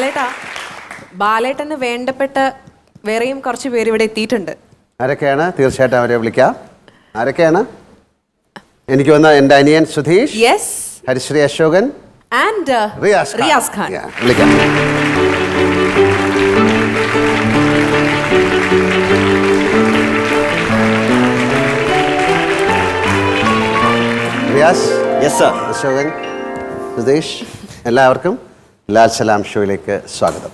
ലാലേട്ടാ ബാലേട്ടന് വേണ്ടപ്പെട്ട വേറെയും കുറച്ച് പേര് ഇവിടെ എത്തിയിട്ടുണ്ട്. ആരൊക്കെയാണ്? തീർച്ചയായിട്ടും അവരെ വിളിക്കാം. ആരൊക്കെയാണ്? എനിക്ക് വന്ന എന്റെ അനിയൻ സുധീഷ് യെസ് ഹരിശ്രീ അശോകൻ ആൻഡ് റിയാസ് ഖാൻ. റിയാസ് ഖാൻ. വിളിക്കാം. റിയാസ് യെസ് സർ അശോകൻ സുധീഷ് എല്ലാവർക്കും. ലാൽ സലാം ഷോയിലേക്ക് സ്വാഗതം.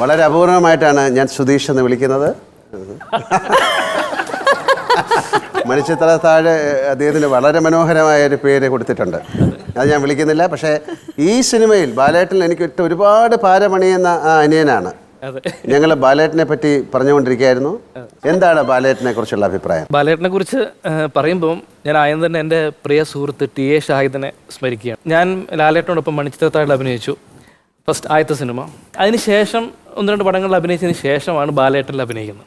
വളരെ അപൂർവമായിട്ടാണ് ഞാൻ സുധീഷ് എന്ന് വിളിക്കുന്നത്. മണിച്ചിത്ര താഴെ അദ്ദേഹത്തിന് വളരെ മനോഹരമായ ഒരു പേര് കൊടുത്തിട്ടുണ്ട്. അത് ഞാൻ വിളിക്കുന്നില്ല പക്ഷേ ഈ സിനിമയിൽ ബാലേട്ടൻ എനിക്ക് ഒരുപാട് പാരമണിയുന്ന ആ അനിയനാണ്. ഞങ്ങൾ ബാലേട്ടനെ പറ്റി പറഞ്ഞുകൊണ്ടിരിക്കുകയായിരുന്നു. എന്താണ് ബാലേട്ടനെ കുറിച്ചുള്ള അഭിപ്രായം? ബാലേട്ടനെ കുറിച്ച് പറയുമ്പോൾ ഞാൻ ആദ്യം തന്നെ എന്റെ പ്രിയ സുഹൃത്ത് ടി എ ഷാഹിദിനെ സ്മരിക്കുകയാണ്. ഞാൻ ലാലേട്ടനോടൊപ്പം മണിച്ചിത്രത്താഴിൽ അഭിനയിച്ചു. ഫസ്റ്റ് ആദ്യത്തെ സിനിമ. അതിനുശേഷം ഒന്ന് രണ്ട് പടങ്ങളിൽ അഭിനയിച്ചതിന് ശേഷമാണ് ബാലേട്ടനിൽ അഭിനയിക്കുന്നത്.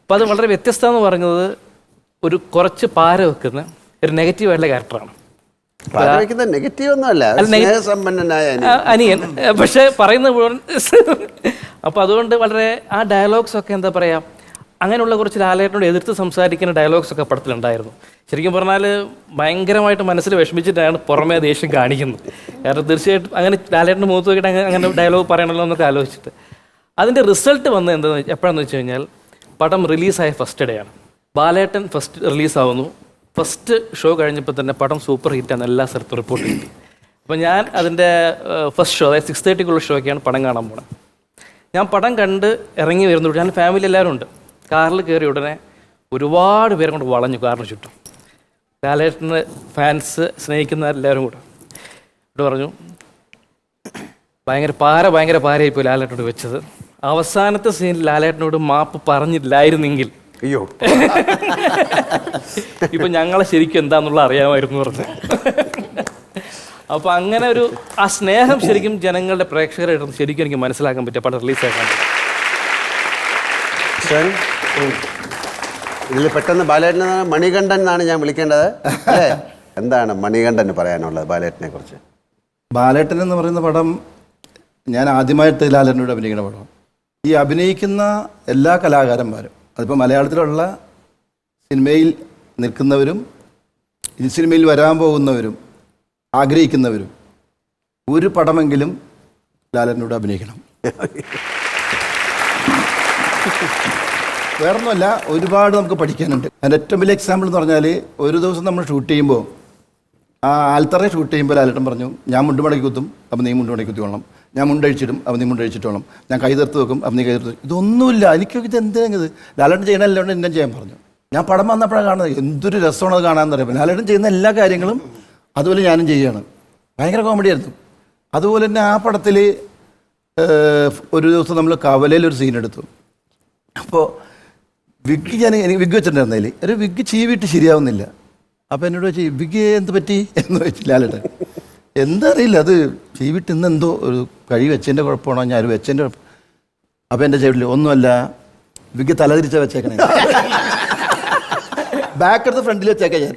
അപ്പോൾ അത് വളരെ വ്യത്യസ്തമെന്ന് പറയുന്നത് ഒരു കുറച്ച് പാര വെക്കുന്ന ഒരു നെഗറ്റീവായിട്ടുള്ള ക്യാരക്ടറാണ്. പാരവയ്ക്കുന്നത് നെഗറ്റീവ് ഒന്നുമല്ല അനിയൻ. പക്ഷെ പറയുന്ന അപ്പോൾ അതുകൊണ്ട് വളരെ ആ ഡയലോഗ്സ് ഒക്കെ എന്താ പറയുക അങ്ങനെയുള്ള കുറച്ച് ലാലേട്ടനോട് എതിർത്ത് സംസാരിക്കുന്ന ഡയലോഗ്സ് ഒക്കെ പടത്തിലുണ്ടായിരുന്നു. ശരിക്കും പറഞ്ഞാൽ ഭയങ്കരമായിട്ട് മനസ്സിൽ വിഷമിച്ചിട്ടാണ് പുറമേ ദേഷ്യം കാണിക്കുന്നത്. കാരണം തീർച്ചയായിട്ടും അങ്ങനെ ലാലേട്ടന്റെ മുഖത്ത് നോക്കിയിട്ട് അങ്ങനെ അങ്ങനെ ഡയലോഗ് പറയണമല്ലോ എന്നൊക്കെ ആലോചിച്ചിട്ട്. അതിന്റെ റിസൾട്ട് വന്നത് എന്താണെന്ന് എപ്പോഴാണെന്ന് വെച്ച് കഴിഞ്ഞാൽ പടം റിലീസായ ഫസ്റ്റ് ഡേ ആണ്. ബാലേട്ടൻ ഫസ്റ്റ് റിലീസാവുന്നു ഫസ്റ്റ് ഷോ കഴിഞ്ഞപ്പോൾ തന്നെ പടം സൂപ്പർ ഹിറ്റാണ് എല്ലാ സ്ഥലത്തും റിപ്പോർട്ട് കിട്ടി. അപ്പോൾ ഞാൻ അതിന്റെ ഫസ്റ്റ് ഷോ അതായത് സിക്സ് തേർട്ടിക്കുള്ള ഷോയ്ക്കാണ് പടം കാണാൻ പോണത്. ഞാൻ പടം കണ്ട് ഇറങ്ങി വരുന്നു ഞാൻ ഫാമിലി എല്ലാവരും ഉണ്ട്. കാറിൽ കയറി ഉടനെ ഒരുപാട് പേരെ കൊണ്ട് വളഞ്ഞു കാറിന് ചുറ്റും. ലാലേട്ടന് ഫാൻസ് സ്നേഹിക്കുന്ന എല്ലാവരും കൂടെ. ഇവിടെ പറഞ്ഞു ഭയങ്കര പാര ഭയങ്കര പാരയായിപ്പോയി ലാലേട്ടനോട് വെച്ചത്. അവസാനത്തെ സീനിൽ ലാലേട്ടനോട് മാപ്പ് പറഞ്ഞില്ലായിരുന്നെങ്കിൽ. അയ്യോ. ഇപ്പൊ ഞങ്ങളെ ശരിക്കും എന്താന്നുള്ള അറിയാമായിരുന്നു പറഞ്ഞു അപ്പൊ അങ്ങനെ ഒരു ആ സ്നേഹം ശരിക്കും ജനങ്ങളുടെ പ്രേക്ഷകരായിട്ട് ശരിക്കും എനിക്ക് മനസ്സിലാക്കാൻ പറ്റിയ പടം റിലീസാക്കാൻ ഇതിൽ പെട്ടെന്ന് ബാലേട്ടനെ മണികണ്ഠൻ എന്നാണ് ഞാൻ വിളിക്കേണ്ടത്. അല്ലേ? എന്താണ് മണികണ്ഠൻ പറയാനുള്ളത് ബാലേട്ടനെ കുറിച്ച്? ബാലേട്ടൻ എന്ന് പറയുന്ന പടം ഞാൻ ആദ്യമായിട്ട് ലാലനോട് അഭിനയിക്കുന്ന പടം. ഈ അഭിനയിക്കുന്ന എല്ലാ കലാകാരന്മാരും അതിപ്പോൾ മലയാളത്തിലുള്ള സിനിമയിൽ നിൽക്കുന്നവരും ഈ സിനിമയിൽ വരാൻ പോകുന്നവരും ആഗ്രഹിക്കുന്നവരും ഒരു പടമെങ്കിലും ലാലനോട് അഭിനയിക്കണം. വേറൊന്നുമല്ല ഒരുപാട് നമുക്ക് പഠിക്കാനുണ്ട്. അതിന്റെ ഏറ്റവും വലിയ എക്സാമ്പിൾ എന്ന് പറഞ്ഞാൽ ഒരു ദിവസം നമ്മൾ ഷൂട്ട് ചെയ്യുമ്പോൾ ആ ആൽത്തറ ഷൂട്ട് ചെയ്യുമ്പോൾ ലാലേട്ടൻ പറഞ്ഞു ഞാൻ മുണ്ട് മടക്കി കുത്തും അപ്പം നീ മുണ്ട് മടക്കി കുത്തിക്കോളണം ഞാൻ മുണ്ടഴിച്ചിടും അപ്പം നീ മുണ്ടഴിച്ചിട്ടോളും ഞാൻ കൈ തീർത്ത് വെക്കും അപ്പം നീ കൈ തീർത്ത് ഇതൊന്നുമില്ല. എനിക്കൊക്കെ ഇത് എന്തെങ്കിലും ലാലേട്ടൻ ചെയ്യണമല്ലോണ്ട് എന്നെ ചെയ്യാൻ പറഞ്ഞു. ഞാൻ പടം വന്നപ്പോഴാണ് കാണുന്നത്. എന്തൊരു രസമാണ് അത് കാണാമെന്ന് അറിയാം ലാലേട്ടൻ ചെയ്യുന്ന എല്ലാ കാര്യങ്ങളും അതുപോലെ ഞാനും ചെയ്യുകയാണ് ഭയങ്കര കോമഡി ആയിരുന്നു. അതുപോലെ തന്നെ ആ പടത്തിൽ ഒരു ദിവസം നമ്മൾ കവലയിൽ ഒരു സീൻ എടുത്തു. അപ്പോൾ വിഗ് ഞാൻ എനിക്ക് വിഗ് വെച്ചിട്ടുണ്ടായിരുന്നതിൽ ഒരു വിഗ് ചീവിട്ട് ശരിയാവുന്നില്ല. അപ്പോൾ എന്നോട് ചോദിച്ചു വിഗ് എന്ത് പറ്റി? എന്ന് ചോദിച്ചു ലാലേട്ടൻ എന്താ അറിയില്ല അത് ചീവിട്ട് ഇന്ന് എന്തോ ഒരു കഴി വെച്ചതിന്റെ കുഴപ്പമാണോ? ഞാൻ ഒരു വെച്ചതിന്റെ കുഴപ്പം അപ്പോൾ എന്റെ ചെവിട്ടിൽ ഒന്നുമല്ല വിഗ് തലതിരിച്ച വെച്ചേക്കണേ. ബാക്ക് എടുത്ത് ഫ്രണ്ടിൽ വെച്ചേക്കാം ഞാൻ.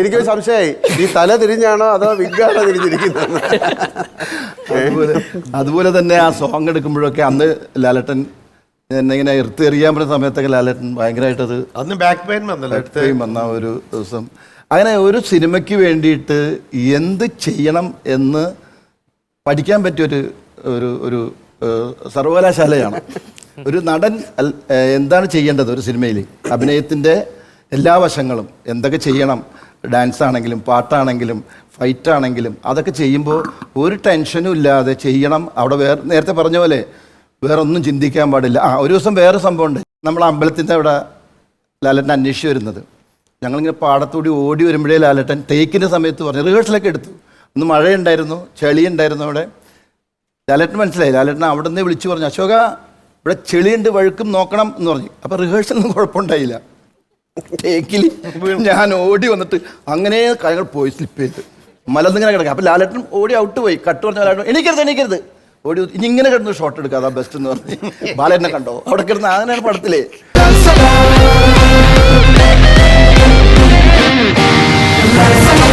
എനിക്കൊരു സംശയമായി. ഈ തല തിരിഞ്ഞാണോ അതോ വിഗ്ഗാണോ തിരിഞ്ഞിരിക്കുന്നത്? അതുപോലെ അതുപോലെ തന്നെ ആ സോങ് എടുക്കുമ്പോഴൊക്കെ അന്ന് ലാലട്ടൻ എന്നെ ഇങ്ങനെ എടുത്ത് എറിയാൻ പറ്റുന്ന സമയത്തൊക്കെ ലാലട്ടൻ ഭയങ്കരമായിട്ടത് അന്ന് ബാക്ക് പെയിൻ വന്നല്ലോ വന്ന ഒരു ദിവസം. അങ്ങനെ ഒരു സിനിമയ്ക്ക് വേണ്ടിയിട്ട് എന്ത് ചെയ്യണം എന്ന് പഠിക്കാൻ പറ്റിയൊരു ഒരു ഒരു സർവകലാശാലയാണ്. ഒരു നടൻ എന്താണ് ചെയ്യേണ്ടത് ഒരു സിനിമയിൽ അഭിനയത്തിന്റെ എല്ലാ വശങ്ങളും എന്തൊക്കെ ചെയ്യണം? ഡാൻസ് ആണെങ്കിലും പാട്ടാണെങ്കിലും ഫൈറ്റ് ആണെങ്കിലും അതൊക്കെ ചെയ്യുമ്പോൾ ഒരു ടെൻഷനും ഇല്ലാതെ ചെയ്യണം. അവിടെ വേറെ നേരത്തെ പറഞ്ഞ പോലെ വേറെ ഒന്നും ചിന്തിക്കാൻ പാടില്ല. ആ ഒരു ദിവസം വേറെ സംഭവമുണ്ട്. നമ്മൾ അമ്പലത്തിന്റെ അവിടെ ലാലേട്ടൻ അന്വേഷിച്ച് വരുന്നത്. ഞങ്ങളിങ്ങനെ പാടത്തൂടി ഓടി വരുമ്പോഴേ ലാലേട്ടൻ തേക്കിന്റെ സമയത്ത് പറഞ്ഞു റിഹേഴ്സലൊക്കെ എടുത്തു. ഒന്ന് മഴയുണ്ടായിരുന്നു ചെളിയുണ്ടായിരുന്നു അവിടെ. ലാലേട്ടൻ മനസ്സിലായി. ലാലേട്ടൻ അവിടെ നിന്ന് വിളിച്ചു പറഞ്ഞു അശോക ഇവിടെ ചെളിയുണ്ട് വഴുക്കും നോക്കണം എന്ന് പറഞ്ഞു. അപ്പോൾ റിഹേഴ്സലൊന്നും കുഴപ്പമുണ്ടായില്ല. ടേക്കിൽ ഞാൻ ഓടി വന്നിട്ട് അങ്ങനെ കാര്യങ്ങൾ പോയി സ്ലിപ്പ് ചെയ്ത്. മലന്നിങ്ങനെ കിടക്കുക. അപ്പം ലാലേട്ടൻ ഓടി ഔട്ട് പോയി. കട്ട് പറഞ്ഞ ലാലേട്ടൻ എണീക്കരുത് എണീക്കരുത്. ഓടി ഇനി ഇങ്ങനെ കിടന്ന് ഷോട്ട് എടുക്കുക. അതാ ബെസ്റ്റ് എന്ന് പറഞ്ഞ്. ബാലേട്ടനെ കണ്ടോ? അവിടെ കിടന്ന് അങ്ങനെയാണ് പടത്തിലേ. Let's